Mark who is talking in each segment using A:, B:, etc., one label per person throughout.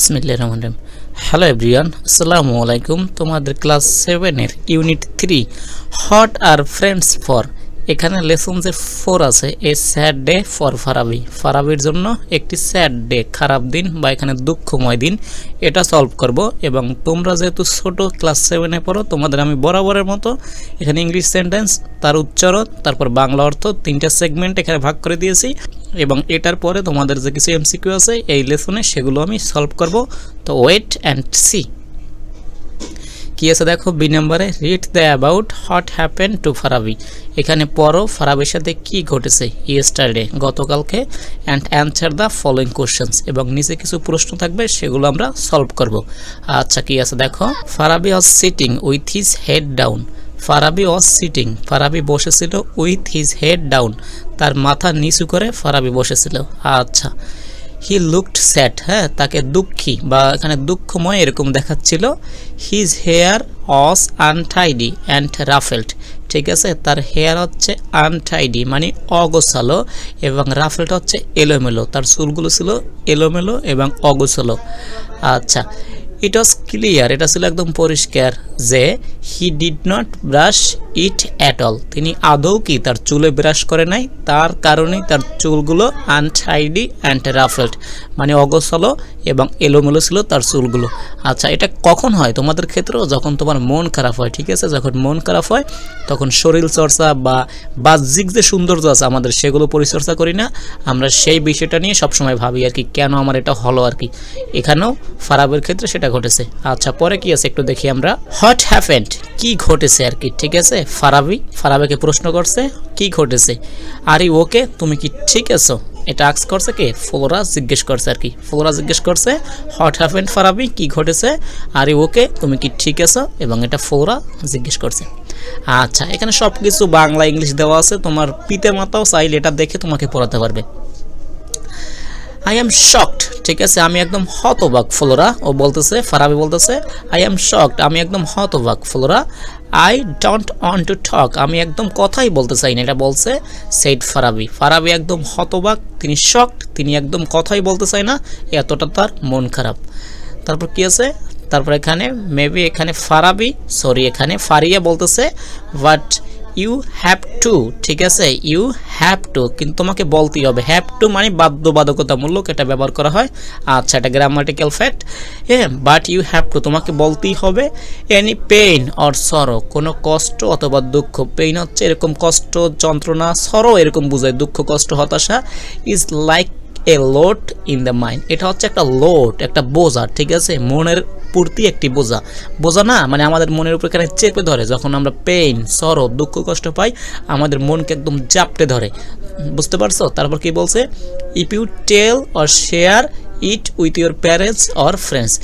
A: বিসমিল্লাহ রহমান রহিম। Hello everyone, আসসালামু আলাইকুম। তোমাদের ক্লাস সেভেনের unit three what are friends for এখানে লেসন যে ফোর আছে, a sad day for Farabi ফারাবির জন্য একটি স্যাড ডে খারাপ দিন বা এখানে দুঃখময় দিন, এটা সলভ করব। এবং তোমরা যেহেতু ছোট ক্লাস সেভেনে পড়ো, তোমাদের আমি বরাবরের মতো এখানে ইংলিশ সেন্টেন্স তার উচ্চারণ, তারপর বাংলা অর্থ, তিনটা সেগমেন্ট এখানে ভাগ করে দিয়েছি। এবং এটার পরে তোমাদের যে কিছু এমসিকিউ আছে, এই লেসনে সেগুলো আমি সলভ করব। তো ওয়েট অ্যান্ড সি কি আছে দেখো? বি নাম্বারে read the about what happen to Farabi এখানে পড়ো ফারাবির সাথে কি ঘটেছে ইয়েস্টারডে গতকালকে and answer the following questions এবং নিচে কিছু প্রশ্ন থাকবে, সেগুলো আমরা সলভ করব। আচ্ছা কি আছে দেখো? Farabi was sitting with his head down Farabi was sitting Farabi বসেছিল উইথ হিজ হেড ডাউন তার মাথা নিচু করে ফারাবি বসেছিল। আচ্ছা। হি লুকড স্যাট হ্যাঁ তাকে দুঃখী বা এখানে দুঃখময় এরকম দেখাচ্ছিল। His hair was untidy and ruffled ঠিক আছে, তার হেয়ার হচ্ছে আনটাইডি মানে অগোছালো এবং রাফেলটা হচ্ছে এলোমেলো। তার চুলগুলো ছিল এলোমেলো এবং অগোছালো। আচ্ছা। ইট ওয়াজ ক্লিয়ার এটা ছিল একদম পরিষ্কার যে he did not brush it at all তিনি আদৌ কি তার চুলে ব্রাশ করে নাই? তার কারণেই তার চুলগুলো আনটাইডি অ্যান্ড রাফেল্ড মানে অগোছালো এবং এলোমেলো ছিল তার চুলগুলো। আচ্ছা এটা কখন হয়? তোমাদের ক্ষেত্রেও যখন তোমার মন খারাপ হয়, ঠিক আছে? যখন মন খারাপ হয়, তখন শরীর চর্চা বা বাহ্যিক যে সৌন্দর্য আছে, আমাদের সেগুলো পরিচর্চা করি না। আমরা সেই বিষয়টা নিয়ে সবসময় ভাবি আর কি, কেন আমার এটা হলো আর কি? এখানেও ফারাবের ক্ষেত্রে সেটা ঘটেছে। আচ্ছা পরে কি আছে? একটু দেখি আমরা। হোয়াট হ্যাপেন্ড কি ঘটেছে আর কি, ঠিক আছে? ফারাবি, ফারাবিকে প্রশ্ন করছে, কি ঘটেছে? আরে ওকে, তুমি কি ঠিক আছো? এটা আক্স করছে কে? ফ্লোরা জিজ্ঞেস করছে আর কি। ফ্লোরা জিজ্ঞেস করছে হোয়াট হ্যাপেন্ড ফারাবি, কি ঘটেছে, আরে ওকে তুমি কি ঠিক আছো? এবং এটা ফ্লোরা জিজ্ঞেস করছে। আচ্ছা এখানে সব কিছু বাংলা ইংলিশ দেওয়া আছে, তোমার পিতে মাতাও চাইলে এটা দেখে তোমাকে পড়াতে পারবে। আই এম শকড ঠিক আছে, আমি একদম হতবাক ফ্লোরা ও বলতেছে, ফারাবি বলতেছে আই এম শকড আমি একদম হতবাক Flora I don't want to talk আমি একদম কথাই বলতে চাই না। এটা বলছে সেইড ফারাবি ফারাবি একদম হতবাক, তিনি শক তিনি একদম কথাই বলতে চায় না, এতটা তার মন খারাপ। তারপর কি আছে? তারপর এখানে মেবি এখানে ফারাবি সরি এখানে ফারিয়া বলতেছে বাট ইউ হ্যাভ টু ঠিক আছে? ইউ হ্যাভ টু কিন্তু তোমাকে বলতেই হবে। হ্যাভ টু মানে বাধ্যবাধকতামূলক এটা ব্যবহার করা হয়। আচ্ছা এটা গ্রামাটিক্যাল ফ্যাক্ট হ্যাঁ বাট ইউ হ্যাভ টু তোমাকে বলতেই হবে এনি পেইন অর সরো কোনো কষ্ট অথবা দুঃখ পেইন হচ্ছে এরকম কষ্ট, যন্ত্রণা সরো এরকম বোঝায়, দুঃখ, কষ্ট, হতাশা is like a load in the mind এটা হচ্ছে একটা লোড একটা বোঝা, ঠিক আছে? মনের পূর্তি একটি বোঝা। বোঝা না মানে আমাদের মনের উপর এখানে চেপে ধরে। যখন আমরা পেইন সরো দুঃখ, কষ্ট পাই, আমাদের মনকে একদম জাপটে ধরে। বুঝতে পারছ? তারপর কি বলছে? If you tell or share it with your parents or friends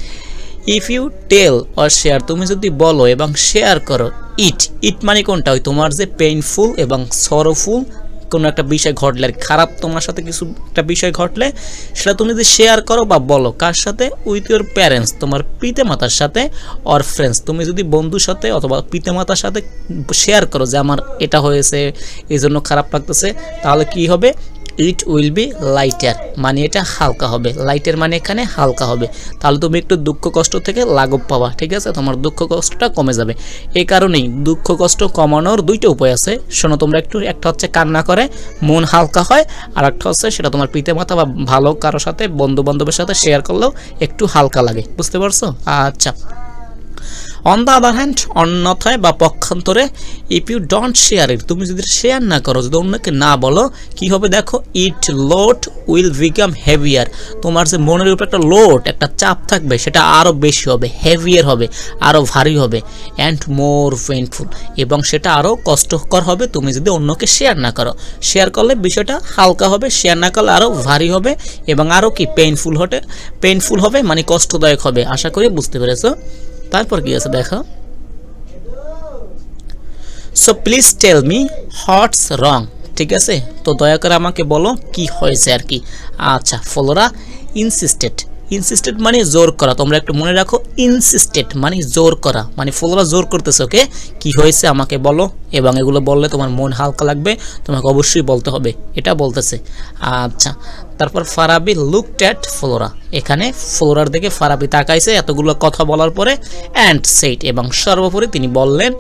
A: if you tell or share তুমি যদি বলো এবং শেয়ার করো ইট ইট মানে কোনটা? ওই তোমার যে পেইনফুল এবং সরোফুল কোনো একটা বিষয় ঘটলে আর খারাপ তোমার সাথে কিছু একটা বিষয় ঘটলে, সেটা তুমি যদি শেয়ার করো বা বলো, কার সাথে? উইথ ইউর প্যারেন্টস তোমার পিতে মাতার সাথে অর ফ্রেন্ডস তুমি যদি বন্ধুর সাথে অথবা পিতে মাতার সাথে শেয়ার করো যে, আমার এটা হয়েছে এই জন্য খারাপ লাগতেছে তাহলে কি হবে? ইট উইল বি লাইটার মানে এটা হালকা হবে। লাইটের মানে এখানে হালকা হবে। তাহলে তুমি একটু দুঃখ কষ্ট থেকে লাঘব পাবা, ঠিক আছে? তোমার দুঃখ কষ্টটা কমে যাবে। এই কারণেই দুঃখ কষ্ট কমানোর দুইটা উপায় আছে। শোনো, তোমরা একটু একটা হচ্ছে কান্না করে, মন হালকা হয় আর একটা হচ্ছে সেটা তোমার পিতে মাতা বা ভালো কারোর সাথে বন্ধু বান্ধবের সাথে শেয়ার করলেও একটু হালকা লাগে। বুঝতে পারছ? আচ্ছা। অন দ্য আদার হ্যান্ড অন্যথায় বা পক্ষান্তরে if you don't share it তুমি যদি শেয়ার না করো, যদি অন্যকে না বলো, কি হবে দেখো? It load will become heavier তোমার যে মনের উপর একটা লোড একটা চাপ থাকবে, সেটা আরও বেশি হবে হেভিয়ার হবে আরও ভারী হবে অ্যান্ড মোর পেইনফুল এবং সেটা আরও কষ্টকর হবে, তুমি যদি অন্যকে শেয়ার না করো। শেয়ার করলে বিষয়টা হালকা হবে শেয়ার না করলে আরও ভারী হবে, এবং আরও কি পেইনফুল হতে পেইনফুল হবে মানে কষ্টদায়ক হবে। আশা করি বুঝতে পেরেছ? তারপর কি আছে দেখো? So please tell me what's wrong ঠিক আছে? তো দয়া করে আমাকে বলো কি হয়েছে আর কি। আচ্ছা ফলোরা ইনসিস্টেড ইনসিস্টেড মানে জোর করা। তোমরা একটু মনে রাখো ইনসিস্টেড মানে জোর করা। মানে ফলোরা জোর করতেছে ওকে কি হয়েছে আমাকে বলো, এবং এগুলো বললে তোমার মন হালকা লাগবে, তোমাকে অবশ্যই বলতে হবে। এটা বলতেছে। আচ্ছা তারপর ফারাবি লুকড অ্যাট ফ্লোরা। এখানে ফ্লোরার দিকে ফারাবি তাকাইছে এতগুলো কথা বলার পরে অ্যান্ড সেইট এবং সর্বোপরি তিনি বললেন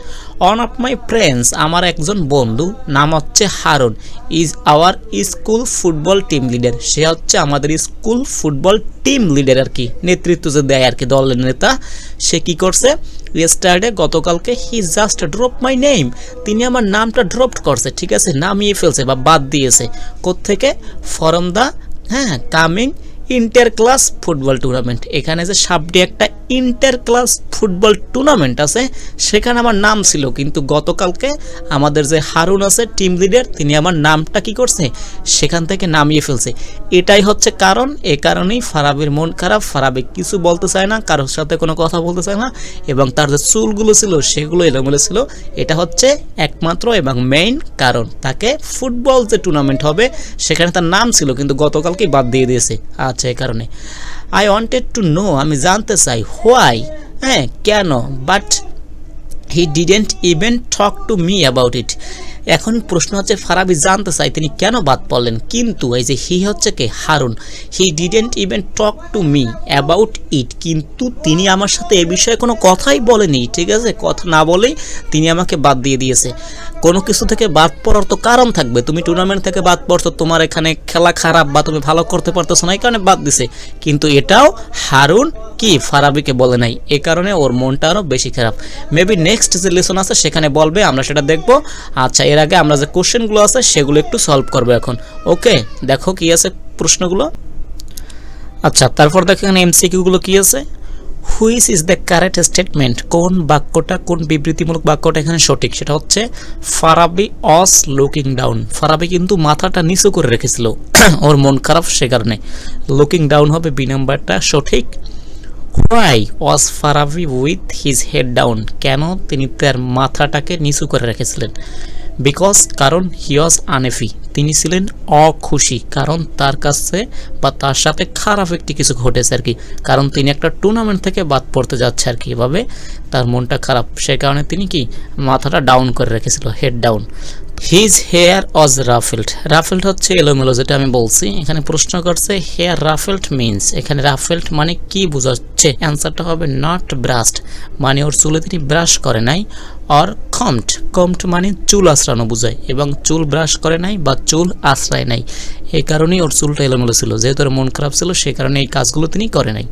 A: অন অফ মাই ফ্রেন্ডস আমার একজন বন্ধু, নাম হচ্ছে Harun is our school football team leader সে হচ্ছে আমাদের স্কুল ফুটবল টিম লিডার আর কি। নেতৃত্ব যে দেয় আর কি দলের নেতা, সে কি করছে? ইয়েস্টারডে গতকালকে he just drop my name তিনি আমার নামটা ড্রপ করছে, ঠিক আছে? নামিয়ে ফেলছে বা বাদ দিয়েছে। কোত্থেকে? ফরম দ্য হ্যাঁ coming inter class football tournament এখানে যে সাবডি একটা ইন্টার ক্লাস ফুটবল টুর্নামেন্ট আছে, সেখানে আমার নাম ছিল। কিন্তু গতকালকে আমাদের যে হারুন আছে টিম লিডার তিনি আমার নামটা কি করছে? সেখান থেকে নামিয়ে ফেলছে। এটাই হচ্ছে কারণ। এ কারণেই ফারাবির মন খারাপ। ফারাবি কিছু বলতে চায় না, কারোর সাথে কোনো কথা বলতে চায় না। এবং তার যে চুলগুলো ছিল, সেগুলো এলোমেলো ছিল। এটা হচ্ছে একমাত্র এবং মেইন কারণ। তাকে ফুটবল যে টুর্নামেন্ট হবে, সেখানে তার নাম ছিল, কিন্তু গতকালকেই বাদ দিয়ে দিয়েছে। আচ্ছা এই কারণে। আই ওয়ান্টেড টু নো আমি জানতে চাই হোয়াই হ্যাঁ কেন? But he didn't even talk to me about it এখন প্রশ্ন হচ্ছে, ফারাবি জানতে চাই তিনি কেন বাদ পড়লেন। কিন্তু এই যে হি হচ্ছে কে? Harun. He didn't even talk to me about it কিন্তু তিনি আমার সাথে এ বিষয়ে কোনো কথাই বলেনি, ঠিক আছে? কথা না বলেই তিনি আমাকে বাদ দিয়ে দিয়েছে। কোনো কিছু থেকে বাদ পড়ার তো কারণ থাকবে। তুমি টুর্নামেন্ট থেকে বাদ পড়ছো, তোমার এখানে খেলা খারাপ বা তুমি ভালো করতে পারতেছো না, এই কারণে বাদ দিছে। কিন্তু এটাও হারুন কি ফারাবিকে বলে নাই। এ কারণে ওর মনটা আরও বেশি খারাপ। মেবি নেক্সট যে লেসন আছে, সেখানে বলবে, আমরা সেটা দেখব। আচ্ছা এর আগে আমরা যে কোশ্চেনগুলো আছে সেগুলো একটু সলভ করব এখন। ওকে, দেখো কি আছে প্রশ্নগুলো। আচ্ছা তারপর দেখো এখানে এমসিকিউগুলো কি আছে? Which is the correct statement কোন বাক্যটা, কোন বিবৃতিমূলক বাক্যটা এখানে সঠিক? সেটা হচ্ছে ফারাবি অস লুকিং ডাউন ফারাবি কিন্তু মাথাটা নিচু করে রেখেছিল। ওর মন খারাপ সে কারণে। লুকিং ডাউন হবে বি নাম্বারটা সঠিক। Why was Farabi with his head down কেন তিনি তার মাথাটাকে নিচু করে রেখেছিলেন? বিকজ কারণ হি ওয়াজ আনেফি তিনি ছিলেন অখুশি, কারণ তার কাছে বা তার সাথে খারাপ একটি কিছু ঘটেছে আর কি। কারণ তিনি একটা টুর্নামেন্ট থেকে বাদ পড়তে যাচ্ছে আর কি। এভাবে তার মনটা খারাপ। সে কারণে তিনি কি, মাথাটা ডাউন করে রেখেছিল হেড ডাউন হিজ হেয়ার অজ রাফেল্ড রাফেল্ড হচ্ছে এলোমেলো, যেটা আমি বলছি। এখানে প্রশ্ন করছে হেয়ার রাফেল্ড মিনস এখানে রাফেল্ড মানে কি বোঝাচ্ছে? অ্যান্সারটা হবে নট ব্রাস্ট মানে ওর চুলে তিনি ব্রাশ করে নাই অর কমট কমট মানে চুল আশ্রানো বোঝায়, এবং চুল ব্রাশ করে নাই বা চুল আশ্রায় নাই। এই কারণেই ওর চুলটা এলোমেলো ছিল। যেহেতু ওর মন খারাপ ছিল, সেই কারণে এই কাজগুলো তিনি করে নাই।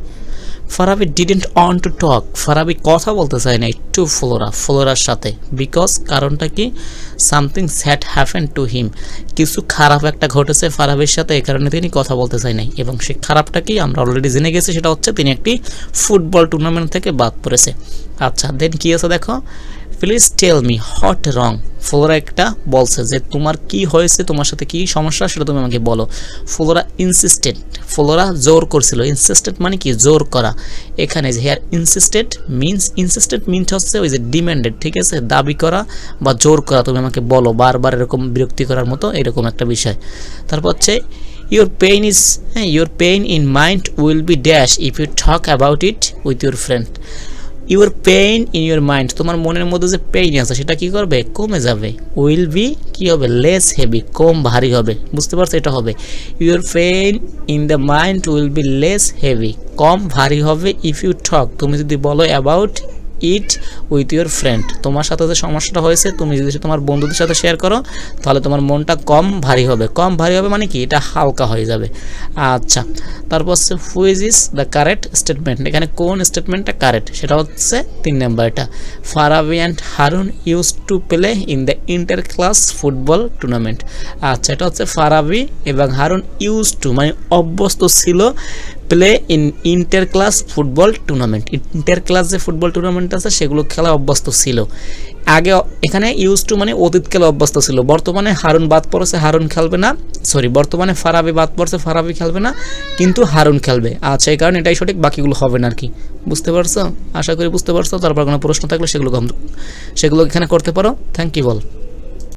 A: Farabi didn't want to talk Farabi কথা বলতে চায় না টু ফ্লোরা, ফ্লোরার সাথে। বিকজ কারণটা কি? Something sad happen to him কিছু খারাপ একটা ঘটেছে ফারাবির সাথে, এ কারণে তিনি কথা বলতে চায় নাই। এবং সেই খারাপটা কি? আমরা অলরেডি জেনে গেছি, সেটা হচ্ছে তিনি একটি ফুটবল টুর্নামেন্ট থেকে বাদ পড়েছে। আচ্ছা দেন কি আছে দেখো? Please tell me what wrong Flora একটা বলছে যে, তোমার কি হয়েছে? তোমার সাথে কি সমস্যা? সেটা তুমি আমাকে বলো। ফ্লোরা ইনসিস্টেন্ট ফ্লোরা জোর করছিল। ইনসিস্টেন্ট মানে কি? জোর করা। এখানে যে here insistent means insistent means হচ্ছে ওই যে ডিমান্ডেড ঠিক আছে? দাবি করা বা জোর করা, তুমি আমাকে বলো। বারবার এরকম বিরক্তি করার মতো এরকম একটা বিষয়। তারপর হচ্ছে ইউর পেইন ইজ হ্যাঁ your pain in mind will be dash if you talk about it with your friend your pain in your mind, তোমার মনের মধ্যে যে পেইন আছে, সেটা কি করবে? কমে যাবে। উইল বি কি হবে? লেস হেভি, কম ভারী হবে। বুঝতে পারছ? এটা হবে। Your pain in the mind will be less heavy, কম ভারী হবে। ইফ ইউ টক, তুমি যদি বলো about it with your friend. তোমার সাথে যে সমস্যাটা হয়েছে, তুমি যদি তোমার বন্ধুদের সাথে শেয়ার করো, তাহলে তোমার মনটা কম ভারী হবে। কম ভারী হবে মানে কি? এটা হালকা হয়ে যাবে। আচ্ছা তারপর হচ্ছে which is the correct statement এখানে কোন স্টেটমেন্টটা কারেক্ট সেটা হচ্ছে তিন নাম্বারটা। Farabi and Harun use to play in the inter class football tournament আচ্ছা এটা হচ্ছে ফারাবি এবং হারুন ইউজ টু মানে অভ্যস্ত ছিল play in inter class football tournament inter class যে ফুটবল টুর্নামেন্ট আছে, সেগুলো খেলা অভ্যস্ত ছিল। আগে এখানে ইউজ টু মানে অতীত খেলা অভ্যস্ত ছিল। বর্তমানে হারুন বাদ পড়েছে, হারুন খেলবে না। সরি বর্তমানে ফারাবি বাদ পড়ছে, ফারাবি খেলবে না। কিন্তু হারুন খেলবে। আচ্ছা এই কারণে এটাই সঠিক, বাকিগুলো হবে না আর কি বুঝতে পারছ? আশা করি বুঝতে পারছ। তারপর কোনো প্রশ্ন থাকলে সেগুলো সেগুলো এখানে করতে পারো। Thank you ball